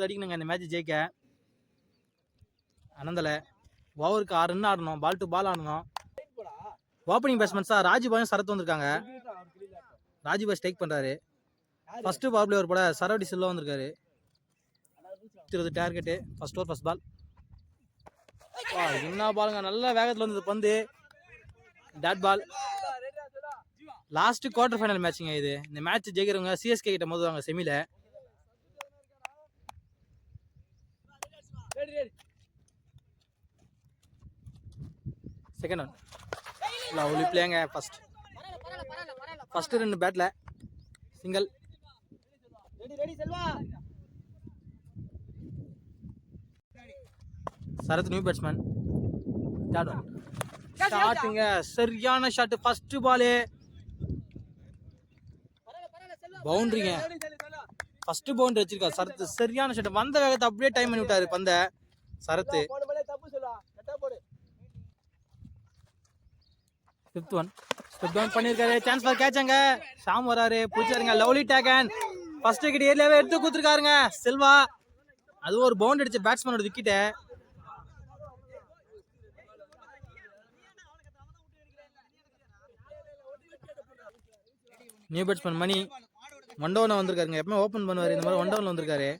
இருபது அடிக்கணுங்க இந்த மேட்ச் ஜெயிக்க. அனந்தலை ஓவருக்கு ஆறு ரன் ஆடணும் பால் டு பால் ஆடணும். ஓப்பனிங் பேட்ஸ்மேன்ஸாக ராஜுபாயும் சரத் வந்திருக்காங்க. ராஜுபாய் ஸ்ட்ரைக் பண்ணுறாரு ஃபஸ்ட்டு பவர் பிளேவர் போல சரவடி செல்வா வந்திருக்காரு. இருபது target first over first ball என்ன பாலுங்க நல்ல வேகத்தில் வந்தது பந்து. Dot ball last quarter final மேட்சுங்க இது. இந்த மேட்ச் ஜெயிக்கிறவங்க சிஎஸ்கே கிட்ட மோதுவாங்க செமியில் செகண்ட் ஒன் லவ்லி பிளேங்க ஃபர்ஸ்ட் ஃபர்ஸ்ட் ரெண்டு பேட்ல single Sarath new batsman third one ஷாட்டுங்க சரியான ஷாட் ஃபர்ஸ்ட் பாலே பவுண்டரிங்க ஃபர்ஸ்ட் பவுண்டரி வச்சிருக்காரு. சரத்து சரியான ஷாட் வந்த வேகத்தை அப்படியே டைம் பண்ணி விட்டாரு பந்த. Sarath. Fifth one step down பண்ணியிருக்காரு. சான்ஸ் ஃபார் கேட்சாங்க ஷாம் வராரு. பிடிச்சாருங்க. லவ்லி டேகன் ஃபர்ஸ்ட் விக்கெட் ஏரியாவே எடுத்து கொடுத்துருக்காருங்க. செல்வா. அது ஒரு பவுண்ட் அடிச்ச பேட்ஸ்மேனோட wicket new batsman Mani. One down வந்திருக்காருங்க. எப்பவுமே ஓப்பன் பண்ணுவார். இந்த மாதிரி ஒன் டவுன்ல வந்திருக்காரு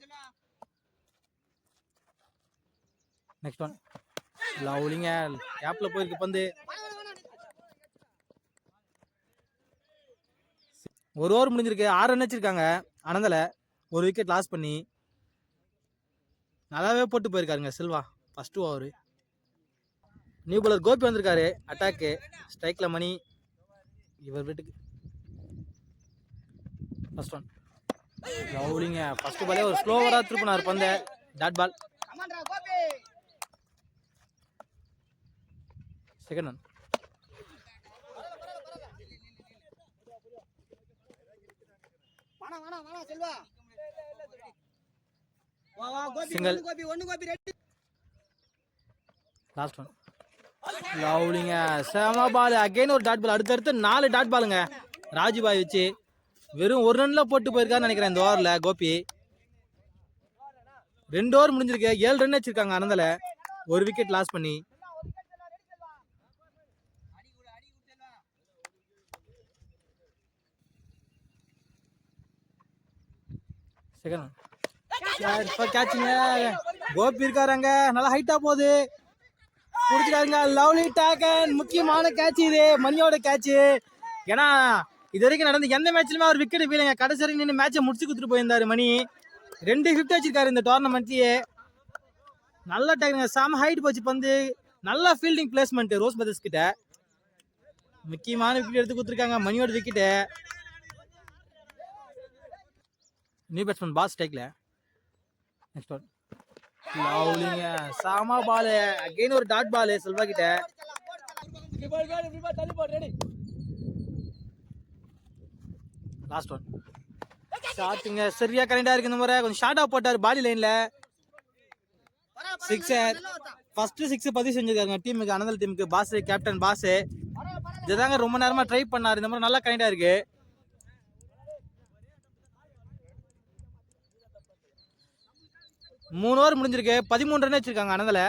நெக்ஸ்ட் ஒன் லவ்லிங்க கேப்பில் போயிருக்கு பந்து. ஒரு ஓவர் முடிஞ்சிருக்கு. ஆறு ரன் வச்சிருக்காங்க. அனந்தல ஒரு விக்கெட் லாஸ் பண்ணி நல்லாவே போட்டு போயிருக்காருங்க Selva. First over new bowler Gopi வந்திருக்காரு. அட்டாக்கு ஸ்ட்ரைக்கில் மணி. இவர் வீட்டுக்கு ஃபர்ஸ்ட் ஒன் பவுலிங்க ஃபர்ஸ்ட் பாலே ஒரு ஸ்லோவராக திருப்பினார் பந்த. Dot ball second one last one லவ்லிங்க செம பால் அகைன் ஒரு டாட் பால் அடுத்தடுத்து நாலு டாட் பாலுங்க ராஜுபாய் வச்சு வெறும் ஒரு ரன்ல போட்டு போயிருக்காருன்னு நினைக்கிறேன் இந்த ஓவரில் கோபி. ரெண்டு ஓவர் முடிஞ்சிருக்கு. ஏழு ரன் வச்சிருக்காங்க அனந்தல. ஒரு விக்கெட் லாஸ் பண்ணி. கேட்சுங்க கோபி இருக்காருங்க நல்லா ஹைட்டா போகுது. பிடிச்சிட்டாருங்க லவ்லி டாக்கன் முக்கியமான கேட்ச் இது. மணியோட கேட்ச் ஏன்னா இது வரைக்கும் நடந்த எந்த மேட்ச்லுமே அவர் விக்கெட் போயிலங்க கடைசி வரைக்கும் நின்று மேட்சை முடிச்சு கொடுத்துட்டு போயிருந்தாரு மணி. ரெண்டு ஃபிஃப்ட் வச்சிருக்காரு இந்த டோர்னமெண்ட்லயே நல்லா டேக்குங்க செம ஹைட் போச்சு பந்து. நல்லா ஃபீல்டிங் பிளேஸ்மெண்ட் ரோஸ் பிரதர்ஸ் கிட்ட. முக்கியமான விக்கெட் எடுத்து கொடுத்துருக்காங்க மணியோட விக்கெட்டு நியூ பேட்ஸ்மேன் பாஸ் ஸ்ட்ரைக்ல நெக்ஸ்ட் ஒன் லவ்லிங்க சாமா பாலு அகைன் ஒரு டாட் பாலு செல்வா கிட்ட. லாஸ்ட் ஒன் ஷாட்டுங்க சரியா கரெக்டா இருக்கு இந்த முறை கொஞ்சம் ஷார்ட்டா போட்டாரு பாடி லைன்ல சிக்ஸர் ஃபர்ஸ்ட் சிக்ஸ் பதிவு செஞ்சிருக்காங்க டீமுக்கு அனந்தல் டீமுக்கு பாஸ் கேப்டன் பாஸ் இதுதாங்க ரொம்ப நேரமா ட்ரை பண்ணாரு. இந்த மாதிரி நல்லா கரெக்டா இருக்கு. மூணு ஓவர் முடிஞ்சிருக்கு. பதிமூணு ரன் வச்சிருக்காங்க அனந்தல.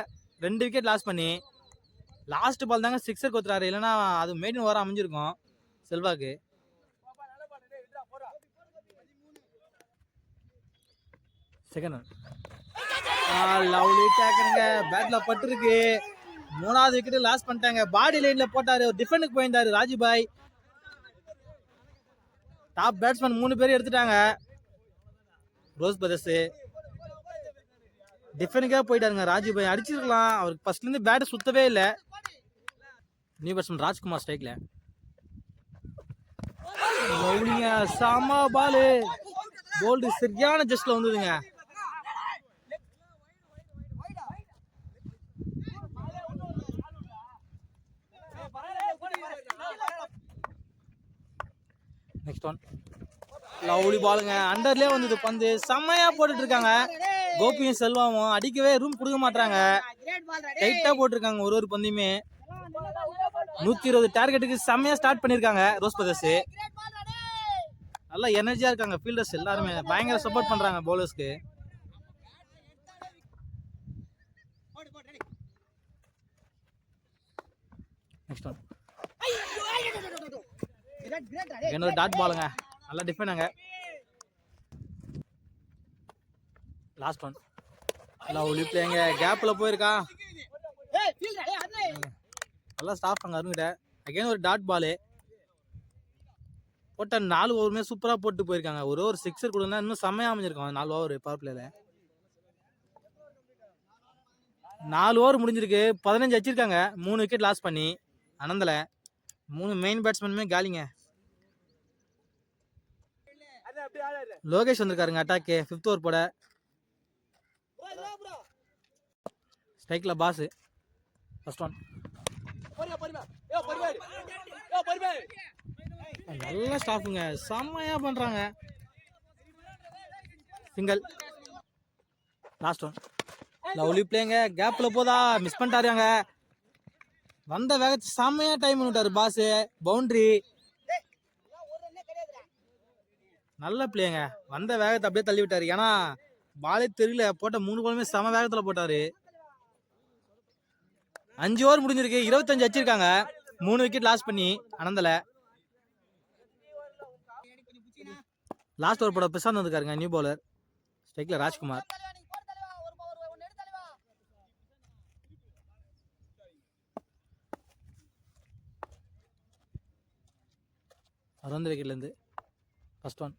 ரெண்டு விக்கெட் லாஸ் பண்ணி. லாஸ்ட் பால் தாங்க சிக்ஸர் கொத்துறாரு. இல்லைன்னா அது மெயின் ஓவர் அமைஞ்சிருக்கும். செல்வாக்கு. செகண்ட் ஒன் லவ்லி டேக்கனுங்க பேட்டில் பட்டிருக்கு. மூணாவது விக்கெட் லாஸ் பண்ணிட்டாங்க. பாடி லைன்ல போட்டாரு. டிஃபெண்டுக்கு போயிருந்தாரு ராஜுபாய். டாப் பேட்ஸ்மேன் மூணு பேரும் எடுத்துட்டாங்க. ரோஸ் பிரதர்ஸ் டிஃபெண்டுக்காக போயிட்டாருங்க ராஜுபாய். அடிச்சிருக்கலாம். அவருக்கு ஃபர்ஸ்ட்ல இருந்து பேட் சுத்தவே இல்லை. நியூ பேட்ஸ்மேன் ராஜ்குமார் ஸ்ட்ரைக்ல லவ்லிங்க செம பாலு போல்டு சரியான ஜஸ்ட்ல வந்ததுங்க. நெக்ஸ்ட் ஒன் லவ்லி பாலுங்க அண்டர்லேயே வந்தது பந்து. செம்மையாக போட்டுட்டு இருக்காங்க கோபியும் செல்வாவும் அடிக்கவே ரூம் கொடுக்க மாட்டாங்க டைட்டாக போட்டிருக்காங்க ஒரு ஒரு பந்தையுமே. நூற்றி இருபது டார்கெட்டுக்கு செம்மையாக ஸ்டார்ட் பண்ணியிருக்காங்க ரோஸ் பிரதர்ஸ் நல்லா எனர்ஜியாக இருக்காங்க ஃபீல்டர்ஸ் எல்லாருமே. பயங்கர சப்போர்ட் பண்ணுறாங்க பவுலர்ஸ்க்கு நெக்ஸ்ட் ஒன் என்னோட டாட் பாலுங்க நல்லா டிஃபெண்டாங்க லாஸ்ட் ஒன் நல்லா ஒளி பிளேங்க கேப்பில் போயிருக்கான் நல்லா ஸ்டாப் அங்கே அருங்கிட்ட அகைன் ஒரு டாட் பாலு போட்ட நாலு ஓவருமே சூப்பராக போட்டு போயிருக்காங்க. ஒரு ஒரு சிக்ஸர் கொடுத்தா இன்னும் செம்மையாக அமைஞ்சிருக்கும். நாலு ஓவர் பவர் பிளேல நாலு ஓவர் முடிஞ்சிருக்கு. பதினஞ்சு வச்சிருக்காங்க. மூணு விக்கெட் லாஸ் பண்ணி. அனந்தல. மூணு மெயின் பேட்ஸ்மேனுமே காலிங்க. லோகேஷ் வந்திருக்காருங்க அட்டாக்கு. ஃபிஃப்த் ஓவர் போட. ஸ்ட்ரைக்கில் பாஸ் ஃபர்ஸ்ட் ஒன் நல்ல ஸ்டாஃபுங்க செம்மையா பண்றாங்க. சிங்கிள் லாஸ்ட் ஒன் லவ்லி பிளேங்க கேப்ல போதா. மிஸ் பண்ணிட்டாருங்க வந்த வேகத்து செம்மையா டைம் பண்ணிட்டாரு பாஸ் பவுண்டரி நல்ல பிள்ளைங்க. வந்த வேகத்தை அப்படியே தள்ளி விட்டாரு ஏன்னா பாலே தெரியல. போட்ட மூணு கோலுமே செம வேகத்துல போட்டாரு. அஞ்சு ஓவர் முடிஞ்சிருக்கு. இருபத்தஞ்சு வச்சிருக்காங்க மூணு விக்கெட் லாஸ் பண்ணி அனந்தல. லாஸ்ட் ஓவர் போட பிரசாந்த் வந்துருக்காருங்க நியூ பவுலர் ஸ்ட்ரைக்ல ராஜ்குமார். அறுபது விக்கெட்லேருந்து ஃபஸ்ட் ஒன்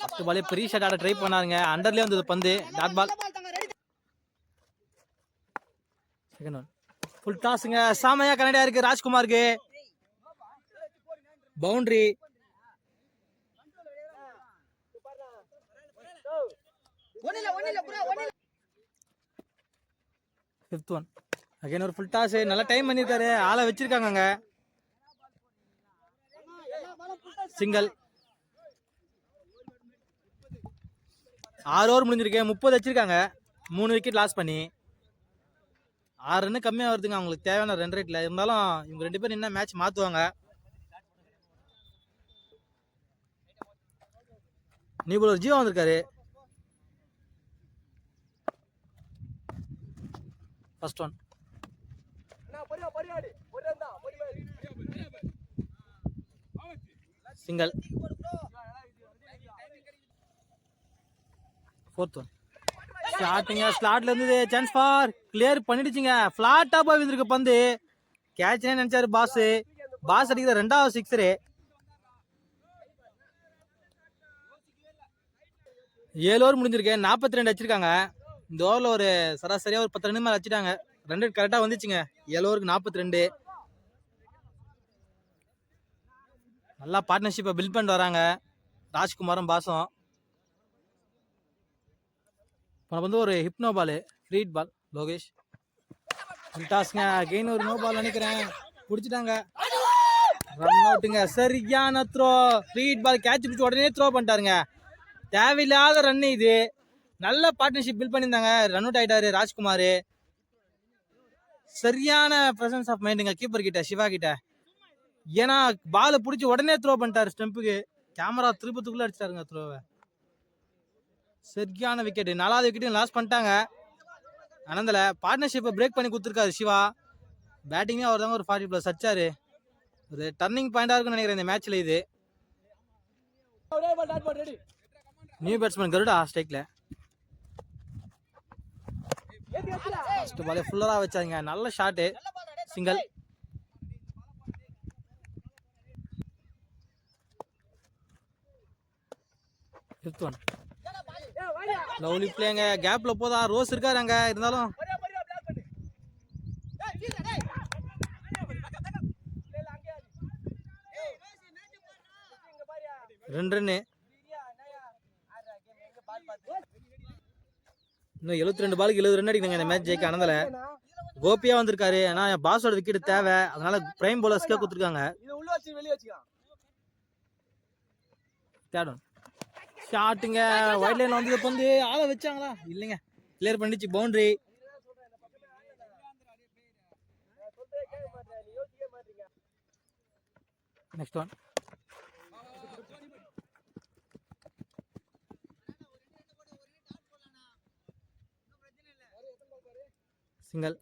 ஃபர்ஸ்ட் பாலே பெரிய ஷாட் ஆட ட்ரை பண்ணாருங்க. அண்டர்லேயே வந்தது பந்து. Dot ball second one full டாஸுங்க சாமையா கனடியா இருக்கு. ராஜ்குமாருக்கு. பவுண்டரி ஃபிஃப்த் ஒன் அகைன் ஒரு ஃபுல் டாஸ் நல்ல டைம் பண்ணியிருக்காரு ஆளை வச்சிருக்காங்க அங்க சிங்கிள் ஆறு ஓவர் முடிஞ்சிருக்கு முப்பது வச்சிருக்காங்க. மூணு விக்கெட் லாஸ் பண்ணி. ஆறு ரன்னு கம்மியாக வருதுங்க அவங்களுக்கு தேவையான ரன் ரேட்டில் இருந்தாலும் இவங்க ரெண்டு பேரும் என்ன மேட்ச் மாற்றுவாங்க நீ ஒரு ஜீவா வந்திருக்காரு. First one single fourth one ஸ்டார்டிங்க ஸ்லாட்ல இருந்து சான்ஸ் ஃபார் கிளியர் பண்ணிடுச்சுங்க. ஃபிளாட்டா போய் வந்திருக்கு பந்து. கேட்ச்னே நினைச்சாரு பாஸ் பாஸ் அடிக்கிற ரெண்டாவது சிக்ஸரு ஏழு ஓவர் முடிஞ்சிருக்கு. நாற்பத்தி ரெண்டு வச்சிருக்காங்க இந்த ஓவரில் ஒரு சராசரியாக ஒரு பத்து ரெண்டு மேலே வச்சுட்டாங்க ரெண்டு கரெக்டாக வந்துச்சுங்க. ஏழு ஓவருக்கு நாற்பத்தி ரெண்டு நல்லா பார்ட்னர்ஷிப்பை பில்ட் பண்ணிட்டு வராங்க. ராஜ்குமாரும் பாஸும் இப்போ வந்து ஒரு ஹிப்னோ பால் ஃப்ரீட் பால் லோகேஷ் டாஸ்ங்க அகெயின் ஒரு நோ பால் நினைக்கிறேன் பிடிச்சிட்டாங்க. ரன் அவுட்டுங்க சரியான த்ரோ ஃப்ரீட் பால் கேட்ச் பிடிச்சி உடனே த்ரோ பண்ணிட்டாருங்க. தேவையில்லாத ரன் இது. நல்ல பார்ட்னர்ஷிப் பில்ட் பண்ணியிருந்தாங்க. ரன் அவுட் ஆகிட்டாரு ராஜ்குமார். சரியான ப்ரெசன்ஸ் ஆஃப் மைண்டுங்க கீப்பர் கிட்ட சிவா கிட்ட. ஏன்னா பாலை பிடிச்சி உடனே த்ரோ பண்ணிட்டாரு ஸ்டெம்புக்கு கேமரா திருப்பத்துக்குள்ளே அடிச்சிட்டாருங்க த்ரோவை சரியான விக்கெட் நாலாவது விக்கெட்டையும் லாஸ் பண்ணிட்டாங்க. அனந்தில் பார்ட்னர்ஷிப்பை பிரேக் பண்ணி கொடுத்துருக்காரு சிவா. பேட்டிங்கே அவர் தாங்க ஒரு ஃபார்ட்டி ப்ளஸ் சச்சார் ஒரு டர்னிங் பாயிண்டாக இருக்கும்னு நினைக்கிறேன் இந்த மேட்ச்சில் இது. நியூ பேட்ஸ்மேன் கருடா ஸ்ட்ரைக்கில் ஃபர்ஸ்ட் பாலே ஃபுல்லராக வச்சாங்க நல்ல shot single fifth one lovely பிளேங்க கேப்ல போதா? ரோஸ் இருக்காரு அங்க இருந்தாலும். ரெண்டு ரன்னு இன்னும் எழுபத்தி ரெண்டு பாலுக்கு எழுபது ரன் அடிக்கணுங்க இந்த மேட்ச் ஜெயிக்க அனந்தல. கோபியா வந்திருக்காரு. ஆனா பாஸோட விக்கெட் தேவை. அதனால பிரைம் போலர்ஸ்க்கே கொடுத்துருக்காங்க. தேடும். ஷாட்டுங்க ஒயிட் லைன் வந்தது வந்து ஆளை வச்சாங்களா? இல்லைங்க. கிளியர் பண்ணிச்சு boundary next one single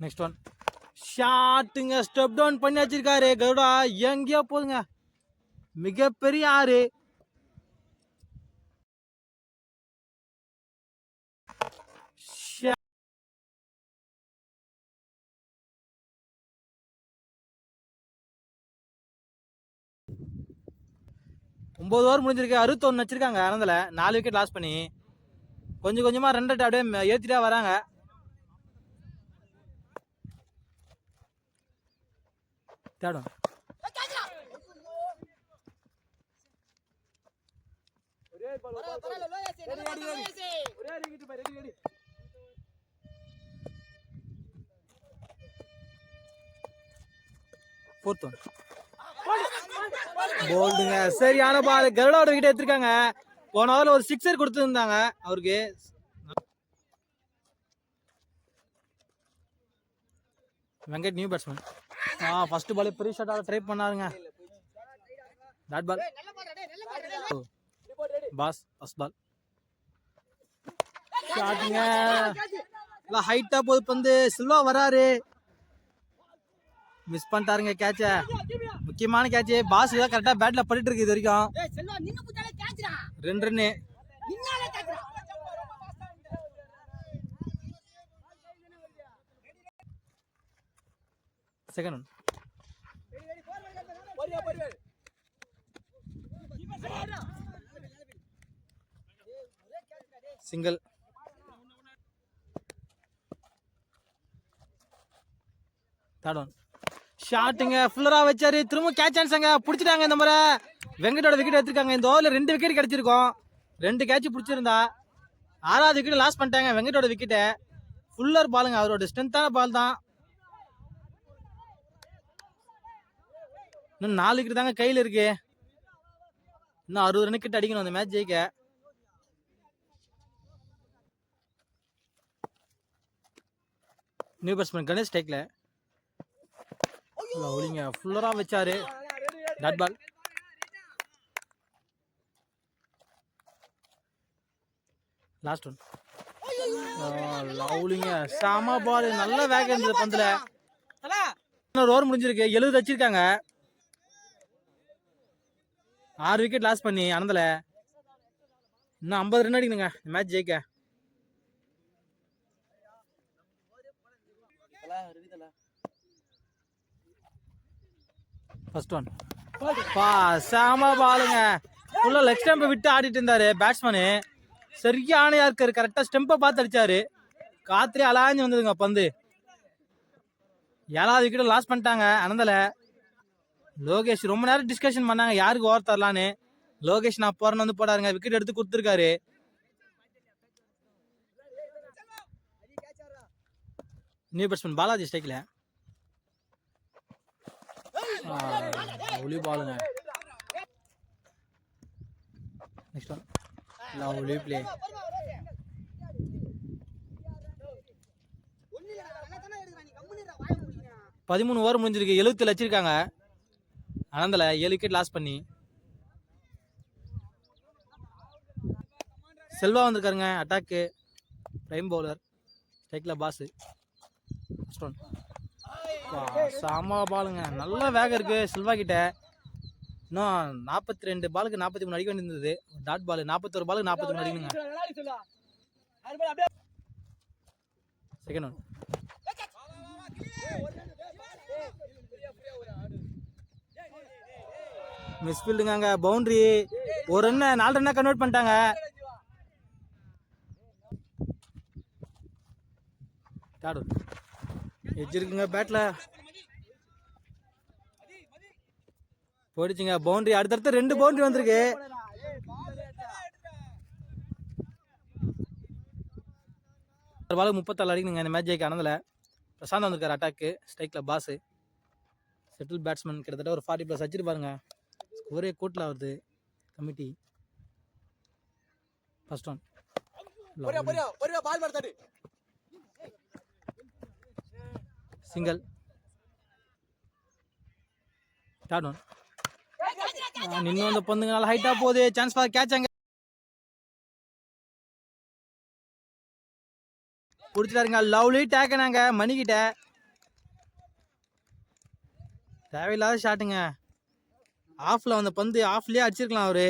next one ஷாட்டுங்க ஸ்டெப் டவுன் பண்ணி வச்சிருக்காரு. கருடா எங்கேயோ போதுங்க. மிகப்பெரிய ஆறு. ஷா- ஒன்பது ஓவர் முடிஞ்சிருக்கு. அறுபத்தொன்னு வச்சிருக்காங்க ஆனந்தில் நாலு விக்கெட் லாஸ் பண்ணி கொஞ்சம் கொஞ்சமாக ரெண்டு அப்படியே ஏற்றிட்டா வராங்க. தேடும். ஃபோர்த் ஒன் போல்டுங்க சரியான பால் கருடாவோட விக்கெட் எடுத்திருக்காங்க. போன ஓவரில் ஒரு சிக்ஸர் கொடுத்துருந்தாங்க அவருக்கு. Venkat new batsman ah first ball பெரிய ஷாட்டாக ட்ரை பண்ணாருங்க. Dot ball pass first ball ஷாட்டுங்க எல்லாம் ஹைட்டாக போகுது பந்து சில்வா வராரு. மிஸ் பண்ணிட்டாருங்க கேட்ச முக்கியமான கேட்ச் பாஸ் தான் கரெக்டாக பேட்டில் பட்டுட்டு இருக்கு இது வரைக்கும். ரெண்டு run second one single third one ஷாட்டுங்க ஃபுல்லராக வச்சாரு. திரும்ப கேட்ச் ஆன்ஸாங்க பிடிச்சிட்டாங்க இந்த முறை. வெங்கடோட விக்கெட் எடுத்திருக்காங்க. இந்த ஓவரில் ரெண்டு விக்கெட் கிடச்சிருக்கோம். ரெண்டு கேட்ச் பிடிச்சிருந்தா ஆறாவது விக்கெட் லாஸ் பண்ணிட்டாங்க வெங்கடோட விக்கெட்டை ஃபுல்லர் பாலுங்க அவரோட ஸ்ட்ரென்த்தான பால் தான். இன்னும் நாலு விக்கெட் தாங்க கையில் இருக்கு. இன்னும் அறுபது ரன் கிட்ட அடிக்கணும் அந்த மேட்ச் ஜெயிக்க. நியூ பேட்ஸ்மேன் கணேஷ் டேக்ல லவ்லிங்க ஃபுல்லராக வச்சாரு. டாட் பால் லாஸ்ட் ஒன் லவ்லிங்க சாம பால் நல்ல வேகம் இருந்தது பந்தில். இன்னொரு ஓவர் முடிஞ்சிருக்கு. எழுபது வச்சிருக்காங்க ஆறு விக்கெட் லாஸ் பண்ணி அனந்தல. இன்னும் ஐம்பது ரன் அடிக்கணுங்க. இந்த மேட்ச் ஜெயிக்க. ஃபர்ஸ்ட் ஒன் பா சாம பாலுங்க உள்ள லெக் ஸ்டெம்பை விட்டு ஆடிட்டு இருந்தாரு பேட்ஸ்மேனு சரியான இருக்காரு. கரெக்டாக ஸ்டெம்பை பார்த்து அடிச்சாரு. காத்திரி அலாஞ்சு வந்ததுங்க பந்து. ஏழாவது விக்கெட் லாஸ் பண்ணிட்டாங்க அனந்தலை. லோகேஷ் ரொம்ப நேரம் டிஸ்கஷன் பண்ணாங்க. யாருக்கு ஓவர் தரலான்னு? லோகேஷ் நான் போறேன்னு வந்து போடாருங்க. விக்கெட் எடுத்து கொடுத்துருக்காரு. நியூ பேட்ஸ்மேன் பாலாஜி ஸ்டைக்கில் பாலுங்க. நெக்ஸ்ட் ஒன் லவ்லி பிளே பதிமூணு ஓவர் முடிஞ்சிருக்கு. எழுபத்தி வச்சிருக்காங்க அனந்தல ஏழு விக்கெட் லாஸ் பண்ணி. செல்வா வந்திருக்காருங்க அட்டாக்கு பிரைம் பவுலர் ஸ்ட்ரைக்கில் பாஸு சாமா பாலுங்க நல்ல வேகம் இருக்கு செல்வா கிட்ட. இன்னும் நாற்பத்தி ரெண்டு பாலுக்கு நாற்பத்தி மூணு அடிக்க வேண்டியிருந்தது. டாட் பால் நாற்பத்தொரு பாலுக்கு நாற்பத்தி மூணு அடிக்கணுங்க. செகண்ட் ஒன் மிஸ் ஃபீல்டுங்க அங்கே பவுண்டரி ஒரு ரன்னை நாலு ரன்னை கன்வெர்ட் பண்ணிட்டாங்க. தேர்ட் இருக்குங்க பேட்டில் போயிடுச்சுங்க பவுண்ட்ரி அடுத்தடுத்து ரெண்டு பவுண்ட்ரி வந்திருக்கு. பாலுக்கு முப்பத்தாலு அடிக்கணுங்க இந்த மேட்ச் ஜெயிக்க ஆனதில். பிரசாந்த் வந்திருக்காரு அட்டாக்கு ஸ்ட்ரைக்கில் பாஸு செட்டில் பேட்ஸ்மேன் கிட்டத்தட்ட ஒரு ஃபார்ட்டி ப்ளஸ் வச்சிருப்பாருங்க ஒரே கோட்டில் வருது committee. First one single third one நின்று வந்த பந்துங்க நல்லா ஹைட்டாக போகுது சான்ஸ் ஃபார் கேட்ச் அங்க. பிடிச்சிட்டாருங்க லவ்லி டேக்கனாங்க மணிக்கிட்ட தேவையில்லாத ஷாட்டுங்க ஆஃப்ல வந்த பந்து ஆஃப்லயே அடிச்சிருக்கலாம் அவரு.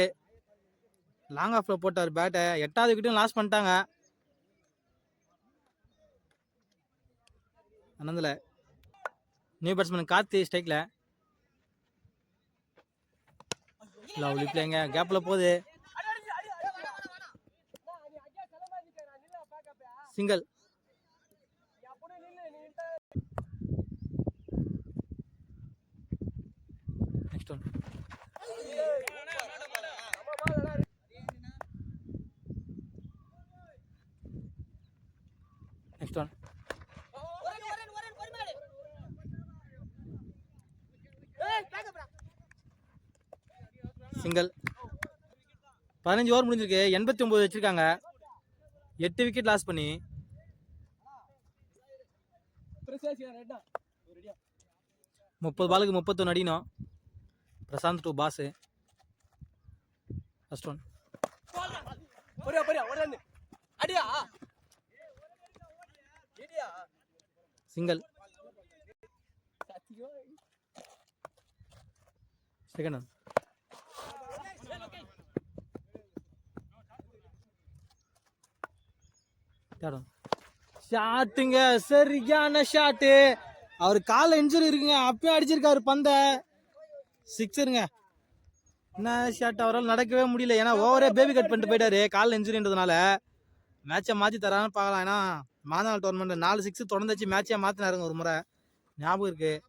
லாங் ஆஃப்ல போட்டார் பேட்டை எட்டாவது விக்கெட்டும் லாஸ் பண்ணிட்டாங்க. அனந்தில் நியூ பேட்ஸ்மேன் கார்த்தி ஸ்ட்ரைக்கில் லவ்லி பிளேங்க கேப்ல போகுது. Single next one next one single பதினஞ்சு ஓவர் முடிஞ்சிருக்கு. எண்பத்தி ஒன்பது வச்சிருக்காங்க. எட்டு விக்கெட் லாஸ் பண்ணி. முப்பது பாலுக்கு முப்பத்தொன்று அடிக்கணும். Prashanth two pass first one single second one தேடும் ஷாட்டுங்க சரியான ஷாட்டு. அவர் கால இன்ஜுரி இருக்குங்க. அப்பயும் அடிச்சிருக்காரு பந்த. சிக்ஸருங்க. என்ன ஷாட் அவரால் நடக்கவே முடியல. ஏன்னா ஓவரே பேபி கட் பண்ணிட்டு போயிட்டாரு. காலில் இன்ஜுரின்றதுனால மேட்சை மாற்றி தரான்னு பார்க்கலாம். ஏன்னா மாதநாள் டோர்னமெண்ட் நாலு சிக்ஸ் தொடர்ந்து வச்சு மேட்சே மாற்றினாருங்க ஒரு முறை. ஞாபகம் இருக்குது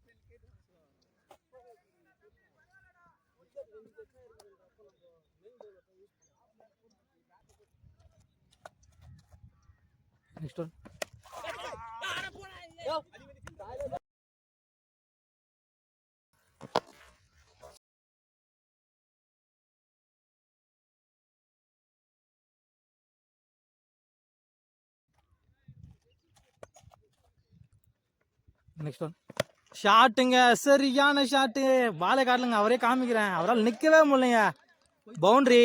நெக்ஸ்ட் ஒன் நெக்ஸ்ட் ஒன் ஷாட்டுங்க சரியான ஷாட்டு. வாழை காட்டலுங்க அவரே காமிக்கிறேன். அவரால் நிற்கவே முடியலைங்க. பவுண்டரி.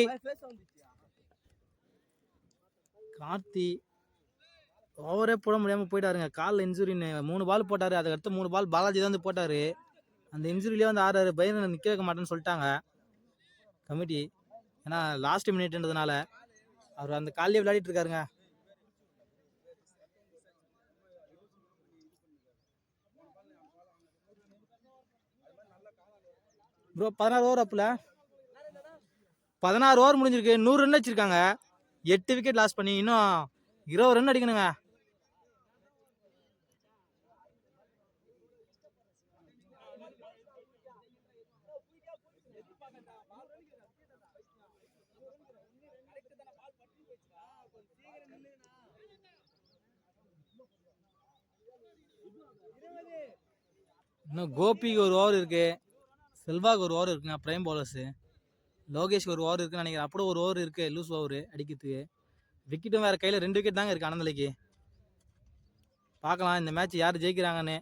கார்த்தி. ஓவரே போட முடியாமல் போயிட்டாருங்க. காலில் இன்ஜுரின்னு மூணு பால் போட்டார். அதுக்கடுத்து மூணு பால் பாலாஜி தான் வந்து போட்டார். அந்த இன்ஜுரிலேயே வந்து ஆறாரு பயிர் நிற்க வைக்க மாட்டேன்னு சொல்லிட்டாங்க. கமிட்டி. ஏன்னா லாஸ்ட் மினிட்ன்றதுனால அவர் அந்த காலையே விளையாடிட்டு இருக்காருங்க. ப்ரோ பதினாறு ஓவர் அப்பில்? பதினாறு ஓவர் முடிஞ்சிருக்கு. நூறு ரன் வச்சிருக்காங்க எட்டு விக்கெட் லாஸ் பண்ணி இன்னும் இருபது ரன் அடிக்கணுங்க. இன்னும் கோபிக்கு ஒரு ஓவர் இருக்கு. செல்வாக்கு ஒரு ஓவர் இருக்குங்க பிரைம் பவுலர்ஸு லோகேஷ்க்கு ஒரு ஓவர் இருக்குன்னு நினைக்கிறேன். அப்படி ஒரு ஓவர் இருக்கு லூஸ் ஓவர் அடிக்கிறதுக்கு. விக்கெட்டும் வேறு கையில் ரெண்டு விக்கெட் தாங்க இருக்குது அனந்தலைக்கு. பார்க்கலாம் இந்த மேட்ச் யார் ஜெயிக்கிறாங்கன்னு.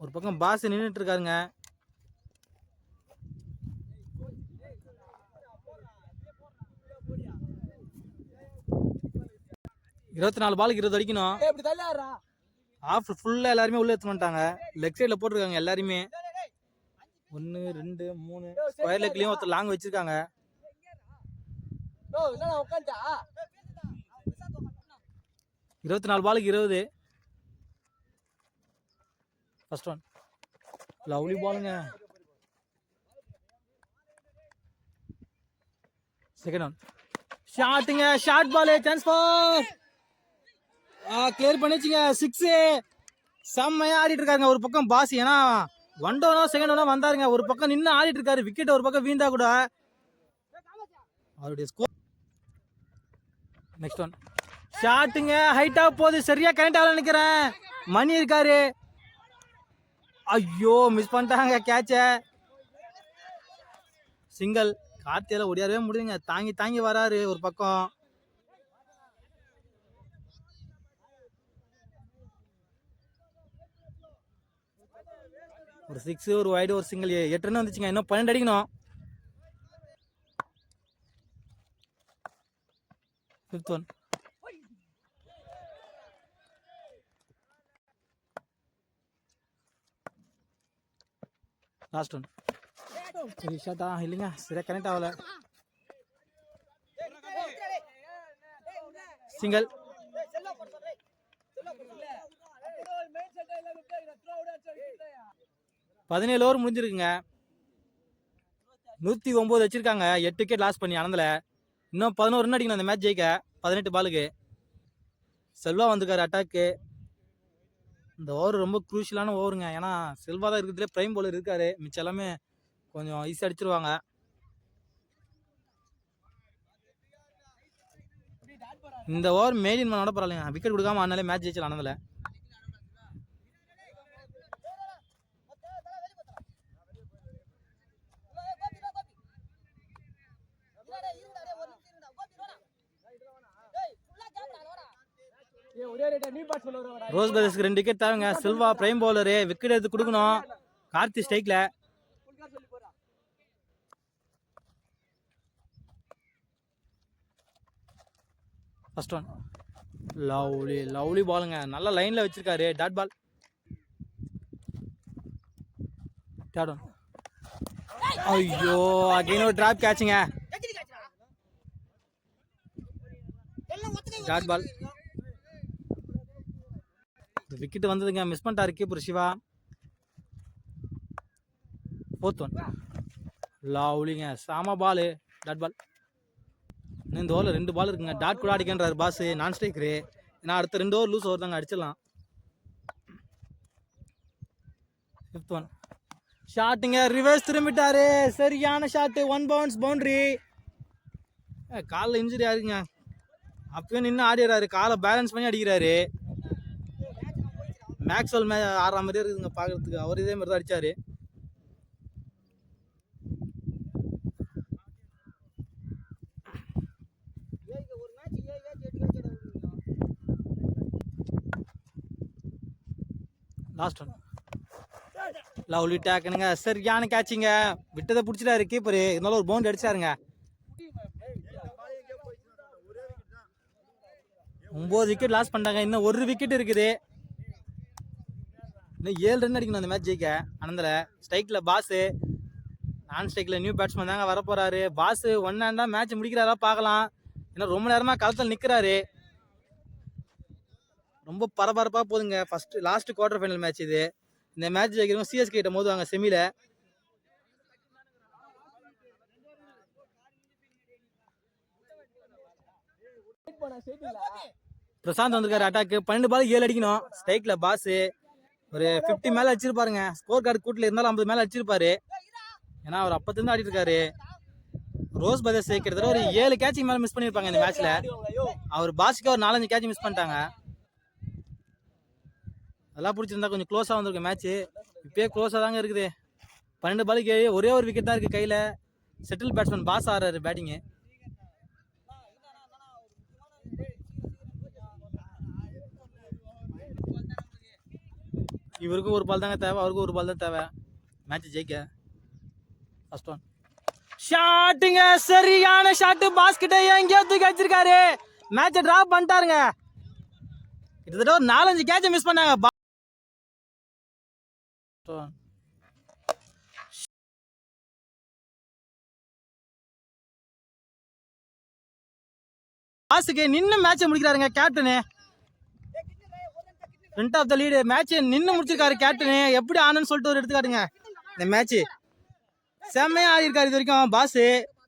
ஒரு பக்கம் பாஸ் நின்றுட்டு இருக்காருங்க. இருபத்தி நாலு பாலுக்கு இருபது அடிக்கணும். ஆஃப் ஃபுல்லாக எல்லாருமே உள்ள எடுத்து வந்துட்டாங்க. லெக் சைடில் போட்டிருக்காங்க எல்லாருமே. ஒன்று ரெண்டு மூணு. ஸ்கொயர் லெக்லேயும் ஒருத்தர் லாங் வச்சிருக்காங்க. இருபத்தி நாலு பாலுக்கு இருபது. ஃபர்ஸ்ட் ஒன் லவ்லி பாலுங்க செகண்ட் ஒன் ஷாட்டுங்க short ball chance for clear பண்ணிச்சுங்க six செம்மையாக ஆடிட்டு இருக்காருங்க. ஒரு பக்கம் பாஸ் ஏன்னா ஒன் டவுனோ செகண்ட் டவுனோ வந்தாருங்க. ஒரு பக்கம் நின்று ஆடிட்டு இருக்காரு. விக்கெட் ஒரு பக்கம் வீந்தா கூட. அவருடைய ஸ்கோர் நெக்ஸ்ட் ஒன் ஷாட்டுங்க ஹைட்டாக போகுது. சரியாக கனெக்ட் ஆகல நினைக்கிறேன். மணி இருக்காரு. ஐயோ மிஸ் பண்ணிட்டாங்க கேட்ச சிங்கிள் கார்த்தியில் ஒடியாரவே முடியுங்க தாங்கி தாங்கி வராரு ஒரு பக்கம். ஒரு சிக்ஸ் ஒரு ஒய்டு ஒரு சிங்கிள் எட்டு ரன் வந்துச்சுங்க. இன்னும் பன்னெண்டு அடிக்கணும். ஃபிஃப்த் ஒன் லாஸ்ட் ஒன் சரி ஷாட்டா இல்லைங்க சரியா கனெக்ட் ஆகல. சிங்கிள் பதினேழு ஓவர் முடிஞ்சிருக்குங்க. நூற்றி ஒம்பது வச்சுருக்காங்க. எட்டு விக்கெட் லாஸ் பண்ணி அனந்தில் இன்னும் பதினோரு ரன் அடிக்கணும் அந்த மேட்ச் ஜெயிக்க. பதினெட்டு பாலுக்கு செல்வா வந்திருக்காரு அட்டாக்கு இந்த ஓவர் ரொம்ப குரூஷியலான ஓவருங்க ஏன்னா செல்வா தான் இருக்கிறதுலே பிரைம் bowler இருக்காரு. மிச்சம் எல்லாமே கொஞ்சம் ஈஸியாக அடிச்சிருவாங்க. இந்த ஓவர் மேடின் பண்ணோட பரவாயில்லைங்க விக்கெட் கொடுக்காம ஆனாலே மேட்ச் ஜெயிச்சலாம் அனந்தில் ஏய், ஒரே ரேட்டா நீ பாட் சொல்ல வரடா ரோஸ் பிரதர்ஸ்க்கு ரெண்டு விக்கெட் தேவைங்க செல்வா பிரைம் பவுலரு விக்கெட் எடுத்து கொடுக்கணும். கார்த்தி ஸ்ட்ரைக்ல போறா ஃபர்ஸ்ட் ஒன் லவ்லி லவ்லி பாலுங்க நல்ல லைன்ல வச்சிருக்காரு. டாட் பால் தேர்ட் ஒன் ஐயோ அகைன் ஒரு டிராப் கேட்சுங்க டாட் பால் விக்கெட் வந்ததுங்க. மிஸ் பண்ணிட்டாரு கீப்பர் சிவா. ஃபோர்த் ஒன் லவ்லிங்க. சாம பால் டாட் பால் இன்னும் இந்த ஓவரில் ரெண்டு பால் இருக்குங்க. டாட் கூட அடிக்கின்றாரு பாஸ் நான் ஸ்ட்ரைக்கரு ஏன்னா அடுத்த ரெண்டு ஓவர் லூஸ் ஓவர் தாங்க அடிச்சிடலாம். ஃபிஃப்த் ஒன் ஷாட்டுங்க ரிவர்ஸ் திரும்பிட்டாரு. சரியான ஷாட்டு ஒன் பவுன்ஸ் பவுண்ட்ரி காலில் இன்ஜுரி ஆகுங்க அப்பயும் நின்று ஆடிடுறாரு. காலை பேலன்ஸ் பண்ணி அடிக்கிறாரு. மேக்ஸ்வெல் மே ஆடுற மாதிரியே இருக்குதுங்க பார்க்கறதுக்கு அவர் இதே மாதிரி தான் அடிச்சாரு லாஸ்ட் ஒன் லவ்லி டேக்கனுங்க சரியான கேட்சிங்க விட்டதை பிடிச்சிட்டாரு கீப்பரு இருந்தாலும் ஒரு பவுண்ட் அடிச்சாருங்க. ஒம்பது விக்கெட் லாஸ் பண்ணிட்டாங்க. இன்னும் ஒரு விக்கெட் இருக்குது. இன்னும் ஏழு ரன் அடிக்கணும் அந்த மேட்ச் ஜெயிக்க. அனந்தில் ஸ்ட்ரைக்கில் பாஸு நான் ஸ்ட்ரைக்கில் நியூ பேட்ஸ்மேன் தாங்க வரப்போகிறாரு பாஸு ஒன் ஹேண்டாக மேட்ச் முடிக்கிறாரா பார்க்கலாம். ஏன்னா ரொம்ப நேரமாக களத்தில் நிற்கிறாரு ரொம்ப பரபரப்பாக போதுங்க. First last quarter final match இது. இந்த மேட்ச் ஜெயிக்கிறவங்க சிஎஸ்கே கிட்ட மோதுவாங்க செமியில் பிரசாந்த் வந்திருக்காரு அட்டாக்கு பன்னெண்டு பால் ஏழு அடிக்கணும். ஸ்ட்ரைக்கில் பாஸு ஒரு ஃபிஃப்டி மேலே அடிச்சிருப்பாருங்க. ஸ்கோர் கார்டு கூட்டில் இருந்தாலும் ஐம்பது மேலே அடிச்சிருப்பாரு. ஏன்னா அவர் அப்பத்துலேருந்து ஆடிட்டு இருக்காரு. ரோஸ் பிரதர்ஸ் கிட்டத்தட்ட ஒரு ஏழு கேட்சிங் மேலே மிஸ் பண்ணியிருப்பாங்க இந்த மேட்ச்சில் அவர் பாஸுக்கு ஒரு நாலஞ்சு கேட்ச் மிஸ் பண்ணிட்டாங்க. அதெல்லாம் பிடிச்சிருந்தா கொஞ்சம் க்ளோஸாக வந்திருக்கு மேட்ச்சு இப்பயே க்ளோஸாக தாங்க இருக்குது. பன்னெண்டு பாலுக்கு ஒரே ஒரு விக்கெட் தான் இருக்குது கையில். செட்டில் பேட்ஸ்மேன் பாஸ் ஆடுறாரு பேட்டிங்கு இவருக்கும் ஒரு பால் தாங்க தேவை அவருக்கும் ஒரு பால் தான் தேவை. மேட்ச் ஜெயிக்க. ஃபர்ஸ்ட் ஒன் ஷாட்டுங்க சரியான ஷாட்டு பாஸ்கெட்டை எங்கேயோ தூக்கி வச்சிருக்காரு. மேட்சை ட்ரா பண்ணிட்டாருங்க. கிட்டத்தட்ட ஒரு நாலஞ்சு கேட்சை மிஸ் பண்ணாங்க. பாஸுக்கு நின்று மேட்சை முடிக்கிறாருங்க captain rent of the lead match நின்று முடிச்சிருக்காரு கேப்டனு எப்படி ஆனன்னு சொல்லிட்டு ஒரு எடுத்துக்காட்டுங்க. இந்த மேட்ச் செம்மையா ஆடி இருக்காரு இது வரைக்கும் பாஸ்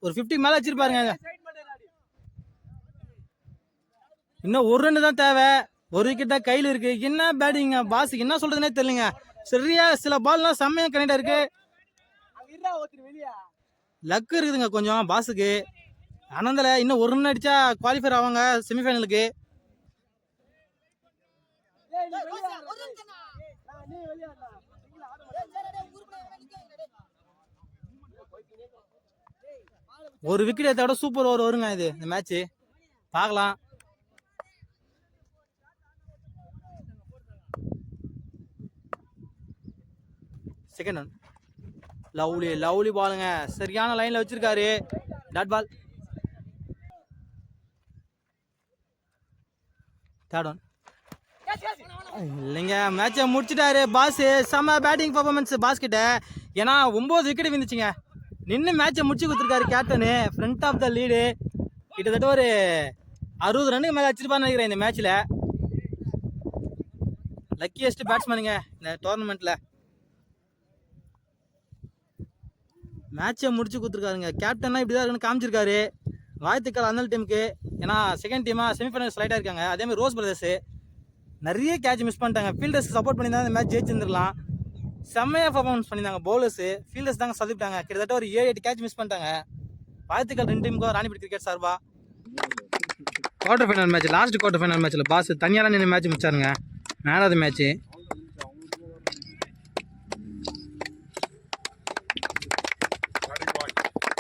ஒரு 50 மேல வச்சிருப்பாருங்க. இன்னும் ஒரு ரன் தான் தேவை. ஒரு விக்கெட் தான் கையில் இருக்கு. என்ன பேட்டிங்க பாஸுக்கு என்ன சொல்றதுனே தெரியலங்க. சரியா சில பால்லாம் செம்மையா கனெக்ட் இருக்கு. லக்கு லக் இருக்குதுங்க கொஞ்சம் பாஸுக்கு ஆனந்தில் இன்னும் ஒரு ரன் அடிச்சா குவாலிஃபை ஆவாங்க செமிஃபைனலுக்கு நீ ஒரு விக்கெட் எடுத்த விட சூப்பர் ஓவர் வருங்க இது இந்த மேட்ச் பார்க்கலாம். செகண்ட் ஒன் லவ்லி லவ்லி பாலுங்க சரியான லைன்ல வச்சிருக்காரு. டாட் பால் தேர்ட் ஒன் இல்லைங்க மேட்சை முடிச்சிட்டாரு பாஸ் செம்ம பேட்டிங் பர்ஃபார்மன்ஸ் பாஸ்கிட்ட ஏன்னா ஒம்பது விக்கெட் விழுந்துச்சுங்க நின்று மேட்சை முடிச்சு கொடுத்துருக்காரு captain front of the lead கிட்டத்தட்ட ஒரு அறுபது ரன்னுக்கு மேலே அடிச்சிருப்பான்னு நினைக்கிறேன் இந்த மேட்ச்சில் லக்கியஸ்ட் பேட்ஸ்மேனுங்க இந்த டோர்னமெண்ட்டில் மேட்சை முடிச்சு கொடுத்துருக்காருங்க. கேப்டன்னா இப்படி தான் இருக்குன்னு காமிச்சிருக்காரு. வாழ்த்துக்கள் அந்த டீமுக்கு ஏன்னா செகண்ட் டீமாக செமிஃபைனல் ஸ்லைட்டாக இருக்காங்க. அதேமாதிரி ரோஸ் பிரதர்ஸு நிறைய கேட்ச் மிஸ் பண்ணிட்டாங்க. ஃபீல்டர்ஸ் சப்போர்ட் பண்ணி தான் இந்த மேட்ச் ஜெயிச்சிருந்துருக்கலாம் செம்மையாக பர்ஃபார்மன்ஸ் பண்ணியிருந்தாங்க. பவுலர்ஸு ஃபீல்டர்ஸ் தாங்க சதிப்பிட்டாங்க. கிட்டத்தட்ட ஒரு ஏழு எட்டு கேட்ச் மிஸ் பண்ணிட்டாங்க. வாழ்த்துக்கள் ரெண்டு டீமுக்கும் ராணிப்பேட் கிரிக்கெட் சார்பா. Quarter final match last quarter final மேட்ச்சில் பாஸ் தனியாலாம் நின்று மேட்ச் முடிச்சாருங்க. நாலாவது மேட்ச்சு